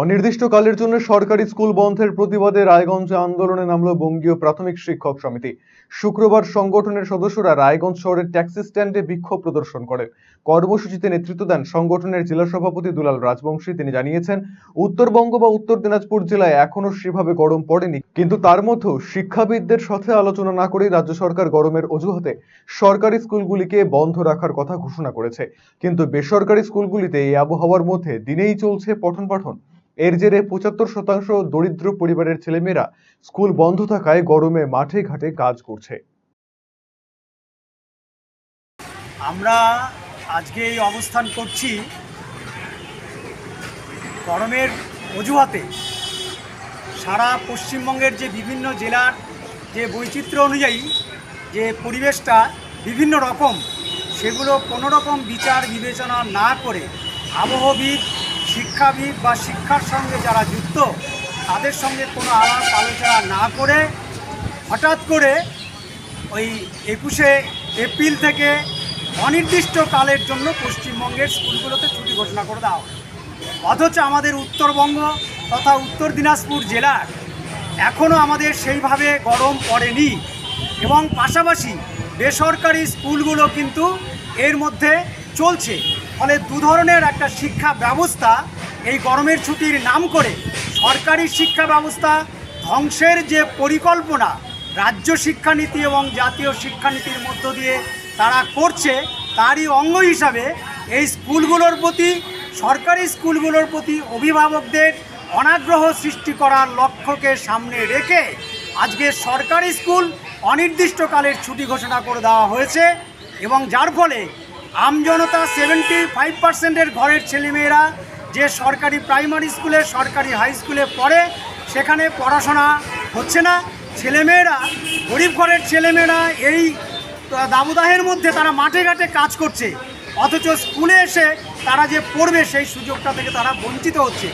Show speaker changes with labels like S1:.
S1: অনির্দিষ্টকালের জন্য সরকারি স্কুল বন্ধের প্রতিবাদে রায়গঞ্জে আন্দোলনে নামল বঙ্গীয় প্রাথমিক শিক্ষক সমিতি। শুক্রবার সংগঠনের সদস্যরা রায়গঞ্জ শহরের ট্যাক্সি স্ট্যান্ডে বিক্ষোভ প্রদর্শন করেন। কর্মসূচিতে নেতৃত্ব দেন সংগঠনের জেলা সভাপতি দুলাল রাজবংশী। তিনি জানিয়েছেন উত্তরবঙ্গ বা উত্তর দিনাজপুর জেলায় এখনও সেভাবে গরম পড়েনি। কিন্তু তার মধ্যেও শিক্ষাবিদদের সাথে আলোচনা না করেই রাজ্য সরকার গরমের অজুহাতে সরকারি স্কুলগুলিকে বন্ধ রাখার কথা ঘোষণা করেছে। কিন্তু বেসরকারি স্কুলগুলিতে এই আবহাওয়ার মধ্যে দিনেই চলছে পঠন পাঠন। এর জেরে পঁচাত্তর শতাংশ দরিদ্র পরিবারের ছেলেমেয়েরা স্কুল বন্ধ থাকায় গরমে মাঠে ঘাটে কাজ করছে।
S2: আমরা আজকে এই অবস্থান করছি গরমের অজুহাতে। সারা পশ্চিমবঙ্গের যে বিভিন্ন জেলার যে বৈচিত্র্য অনুযায়ী যে পরিবেশটা বিভিন্ন রকম, সেগুলো কোনো রকম বিচার বিবেচনা না করে আবহবিদ শিক্ষাবিদ বা শিক্ষার সঙ্গে যারা যুক্ত, তাদের সঙ্গে কোনো আলাপ আলোচনা না করে হঠাৎ করে ওই একুশে এপ্রিল থেকে অনির্দিষ্টকালের জন্য পশ্চিমবঙ্গের স্কুলগুলোতে ছুটি ঘোষণা করে দেওয়া অথচ আমাদের উত্তরবঙ্গ তথা উত্তর দিনাজপুর জেলার এখনও আমাদের সেইভাবে গরম পড়েনি এবং পাশাপাশি বেসরকারি স্কুলগুলো কিন্তু এর মধ্যে চলছে। ফলে দু ধরনের একটা শিক্ষা ব্যবস্থা এই গরমের ছুটির নাম করে। সরকারি শিক্ষা ব্যবস্থা, ধ্বংসের যে পরিকল্পনা, রাজ্য শিক্ষানীতি এবং জাতীয় শিক্ষানীতির মধ্য দিয়ে তারা করছে, তারই অঙ্গ হিসাবে এই স্কুলগুলোর প্রতি, সরকারি স্কুলগুলোর প্রতি অভিভাবকদের অনাগ্রহ সৃষ্টি করার লক্ষ্যকে সামনে রেখে আজকে সরকারি স্কুল অনির্দিষ্টকালের ছুটি ঘোষণা করে দেওয়া হয়েছে এবং যার ফলে আমজনতা সেভেন্টি ফাইভ পার্সেন্টের ঘরের ছেলেমেয়েরা যে সরকারি প্রাইমারি স্কুলে সরকারি হাই স্কুলে পড়ে, সেখানে পড়াশোনা হচ্ছে না। ছেলেমেয়েরা, গরিব ঘরের ছেলেমেয়েরা এই দাবদাহের মধ্যে তারা মাঠে ঘাটে কাজ করছে। অথচ স্কুলে এসে তারা যে পড়বে সেই সুযোগটা থেকে তারা বঞ্চিত হচ্ছে।